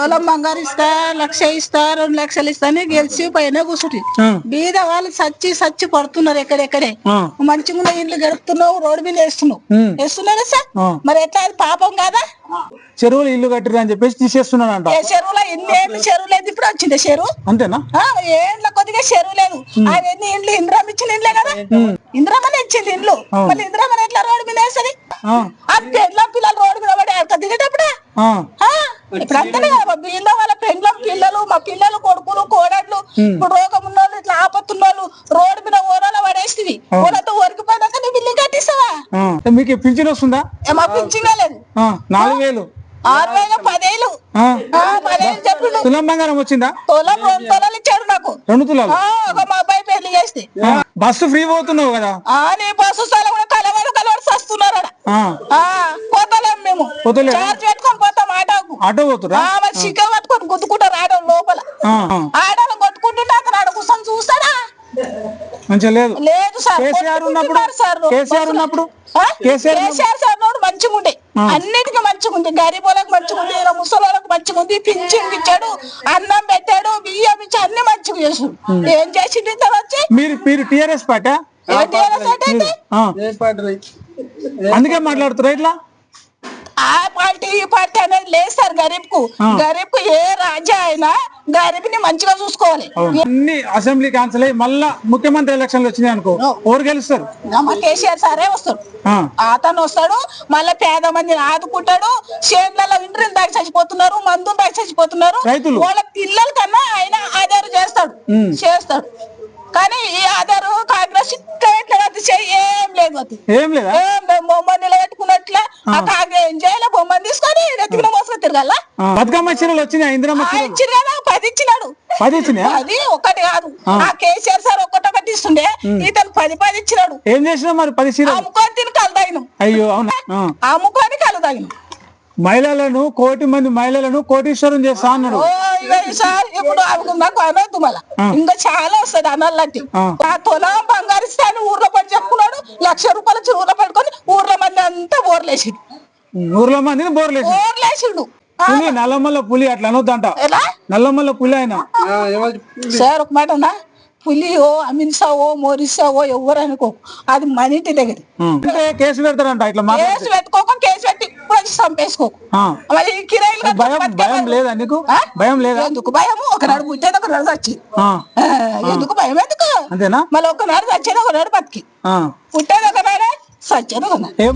తులం బంగారు ఇస్తా లక్ష ఇస్తా రెండు లక్షలు ఇస్తా అని గెలిచి పైన కూర్చుంటి. ఆ, బీద వాళ్ళు సచ్చి సచ్చి పడుతున్నారు ఎక్కడెక్కడే. మంచిగా ఇల్లు గడుపుతున్నావు రోడ్డు మీద వేస్తున్నావు. వేస్తున్నారా సార్. మరి ఎట్లా అది పాపం కాదా? చెరువులు ఇల్లు కట్టిరు అని చెప్పేసి తీసేస్తున్నాడంట. ఏ చెరువులో ఇన్ని ఏళ్ళు చెరువు లేదు ఇప్పుడు వచ్చింది చెరువు. అంతేనా? ఏండ్ల కొద్దిగా చెరువు లేదు. అవన్నీ ఇండ్లు ఇంద్రమ్మ ఇచ్చిన ఇండ్లే కదా? ఇంద్రమ్మని ఇచ్చింది ఇండ్లు. మళ్ళీ ఇంద్రమ్మని ఎట్లా రోడ్డు మీద వేస్తుంది? ఆ, పిల్లలు రోడ్డు మీద పడి దిగేటప్పుడే? ఇప్పుడు కదా బీళ్ళ వాళ్ళ పెండ్లం పిల్లలు మా పిల్లలు కొడుకులు కోడళ్ళు ఇప్పుడు రోగం ఉన్న వాళ్ళు ఇట్లా ఆపత్తున్న వాళ్ళు రోడ్డు మీద ఓరాల పడేస్తుంది ఓరతో ఒరికిపోయినాక నీ బిల్లు కట్టిస్తావా. మీకు పింఛన్ వస్తుందా? మా పింఛంగా లేదు నాలుగు వేలు. ఆరు వేల పదేళ్ళు. పదేళ్ళు చెప్పిండు తులం బంగారం వచ్చిందా? తొలం రెండు తొలాలు ఇచ్చాడు నాకు. రెండు తులాలు? ఒక మా అబ్బాయి పెళ్ళి చేస్తే బస్సు ఫ్రీ పోతున్నావు కదా? ఆ నీ బస్సు స్థలం కూడా కలవరు కలవరు వస్తున్నారు ఆడ. ఆ, ఆ పోతలేం మేము? చార్జ్ ఆటో పోతురా పట్టుకొని గుద్దుకుంటారు ఆడో లోపల. ఆ, ఆ, ఆడోళ్ళు కొట్టుకుంటుంటే అతను ఆడ కూర్చొని చూస్తాడా? మంచిగా లేదు. లేదు సార్ కేసీఆర్ ఉన్నప్పుడు కేసీఆర్. ఉన్నప్పుడు? కేసీఆర్ సార్ నోడు మంచిగా ఉండే. అన్నిటికీ మంచిగా ఉంది గరీబులకు మంచిగా ఉంది ఇలా ముసలోళ్ళకి మంచిగా ఉంది పింఛన్ ఇచ్చాడు అన్నం పెట్టాడు బియ్యం ఇచ్చి అన్ని మంచిగా చేసాడు ఏం చేసిండు ఇతను వచ్చి మీరు మీరు టిఆర్ఎస్ పార్టీ? అందుకే మాట్లాడుతురా ఇట్లా? ఆ పార్టీ ఈ పార్టీ సార్ గరీబ్కు గరీబ్కు ఏ రాజా అయినా గరీబ్ని మంచిగా చూసుకోవాలి. అన్ని అసెంబ్లీ క్యాన్సిల్ అయ్యి మళ్ళా ముఖ్యమంత్రి ఎలక్షన్లు వచ్చినాయి అనుకో ఎవరు గెలుస్తారు? కేసీఆర్ సారే వస్తాడు అతను వస్తాడు మళ్ళీ పేద మందిని ఆదుకుంటాడు చేనులలో ఇంటర్ దాకా చచ్చిపోతున్నారు మందులు దాకా చచ్చిపోతున్నారు. రైతులు. వాళ్ళ పిల్లల కన్నా ఆయన ఆధారు చేస్తాడు చేస్తాడు. కానీ ఈ ఆధారు కాంగ్రెస్ ఏం లేదు ఏం లేదా? బొమ్మని నిలబెట్టుకున్నట్లే ఆ కాంగ్రెస్ ఏం చేయాలి బొమ్మని తీసుకొని తిరగాల ఆ, బతుకమ్మ చీరలు వచ్చినాయి? ఇందిరమ్మ కదా పది ఇచ్చినాడు. పది వచ్చినాయా అది ఒకటి కాదు. ఆ. కేసీఆర్ సార్ ఒక్కటొకటి ఇస్తుండే ఇతను పది పది ఇచ్చినాడు. ఏం చేసినా మరి పది చీరలు? అమ్ముకొని తిని కలదాయిను అయ్యో అవునా. అమ్ముకొని కలదాయిను మహిళలను కోటి మంది మహిళలను కోటీశ్వరం చేస్తా అన్నాడు. సార్ ఇప్పుడు నాకు అనొద్దు మళ్ళా. ఇంకా చాలా వస్తుంది అన్నలాంటి ఆ. తులం బంగారు ఇస్తాను ఊర్లో పడి చెప్పుకున్నాడు. లక్ష రూపాయలు ఊర్లో పెట్టుకొని ఊర్లో మంది అంతా ఓర్లేసిండు ఊర్లో మందిని బోర్లేసి ఓర్లేసిండు ఆ, పులి నల్లమల్ల పులి అట్లా అనొద్దంట. నల్లమల్ల పులి ఆయన. సార్ ఒక మాట అన్నా పులియో అమిన్సావో మోరిసావో ఎవరు అనుకో అది మన ఇంటి దగ్గర. కేసు పెడతారంట ఇట్లా కేసు పెట్టుకోక కేసు పెట్టి ఇప్పుడు చంపేసుకోకు. ఆ. మరి ఈ కిరాయిలు భయం లేదా నీకు? భయం లేదా? ఎందుకు భయము? ఒకనాడు పుట్టేది ఒకనాడు చచ్చి ఆ, ఎందుకు భయం? ఎందుకు? అంతేనా? మళ్ళీ ఒకనాడు చచ్చేది ఒకనాడు బతికి. ఆ. పుట్టేది ఒకనాడే సచ్చేది ఒకనాడు ఏం